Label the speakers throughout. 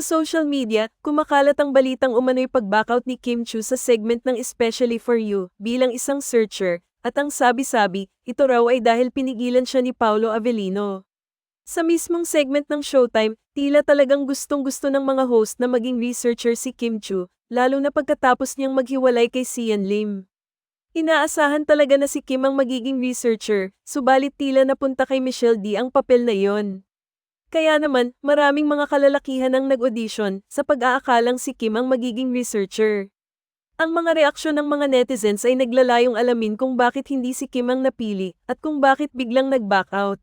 Speaker 1: social media, kumakalat ang balitang umano'y pag-backout ni Kim Chu sa segment ng Especially For You bilang isang searcher, at ang sabi-sabi, ito raw ay dahil pinigilan siya ni Paolo Avellino. Sa mismong segment ng Showtime, tila talagang gustong-gusto ng mga host na maging researcher si Kim Chu, lalo na pagkatapos niyang maghiwalay kay Sian Lim. Inaasahan talaga na si Kim ang magiging researcher, subalit tila napunta kay Michelle D ang papel na iyon. Kaya naman, maraming mga kalalakihan ang nag-audition sa pag-aakalang si Kim ang magiging researcher. Ang mga reaksyon ng mga netizens ay naglalayong alamin kung bakit hindi si Kim ang napili at kung bakit biglang nag-back out.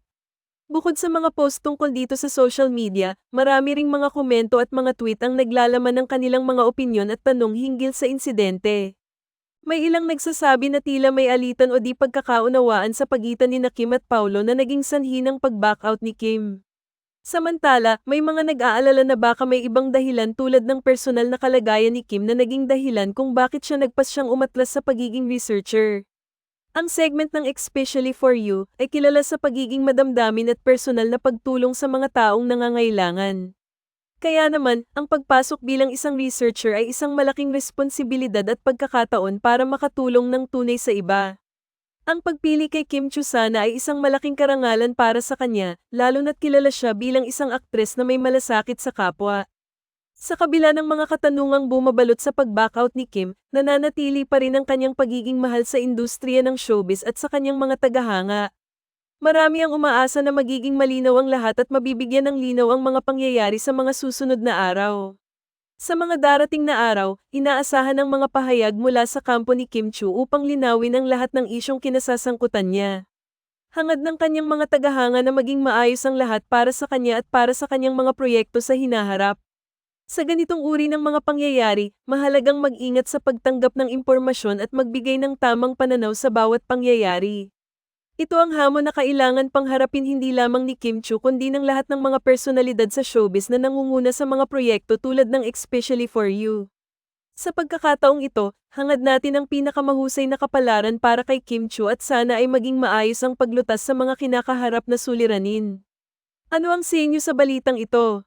Speaker 1: Bukod sa mga post tungkol dito sa social media, marami ring mga komento at mga tweet ang naglalaman ng kanilang mga opinyon at tanong hinggil sa insidente. May ilang nagsasabi na tila may alitan o di pagkakaunawaan sa pagitan ni na Kim at Paulo na naging sanhi ng pag-back out ni Kim. Samantala, may mga nag-aalala na baka may ibang dahilan tulad ng personal na kalagayan ni Kim na naging dahilan kung bakit siya nagpas siyang umatlas sa pagiging researcher. Ang segment ng Especially For You ay kilala sa pagiging madamdamin at personal na pagtulong sa mga taong nangangailangan. Kaya naman, ang pagpasok bilang isang researcher ay isang malaking responsibilidad at pagkakataon para makatulong ng tunay sa iba. Ang pagpili kay Kim Chu sana ay isang malaking karangalan para sa kanya, lalo na't kilala siya bilang isang aktres na may malasakit sa kapwa. Sa kabila ng mga katanungang bumabalot sa pag-backout ni Kim, nananatili pa rin ang kanyang pagiging mahal sa industriya ng showbiz at sa kanyang mga tagahanga. Marami ang umaasa na magiging malinaw ang lahat at mabibigyan ng linaw ang mga pangyayari sa mga susunod na araw. Sa mga darating na araw, inaasahan ang mga pahayag mula sa kampo ni Kim Chu upang linawin ang lahat ng isyong kinasasangkutan niya. Hangad ng kanyang mga tagahanga na maging maayos ang lahat para sa kanya at para sa kanyang mga proyekto sa hinaharap. Sa ganitong uri ng mga pangyayari, mahalagang mag-ingat sa pagtanggap ng impormasyon at magbigay ng tamang pananaw sa bawat pangyayari. Ito ang hamon na kailangan pangharapin hindi lamang ni Kim Chu kundi ng lahat ng mga personalidad sa showbiz na nangunguna sa mga proyekto tulad ng Especially For You. Sa pagkakataong ito, hangad natin ang pinakamahusay na kapalaran para kay Kim Chu at sana ay maging maayos ang paglutas sa mga kinakaharap na suliranin. Ano ang sinyo sa balitang ito?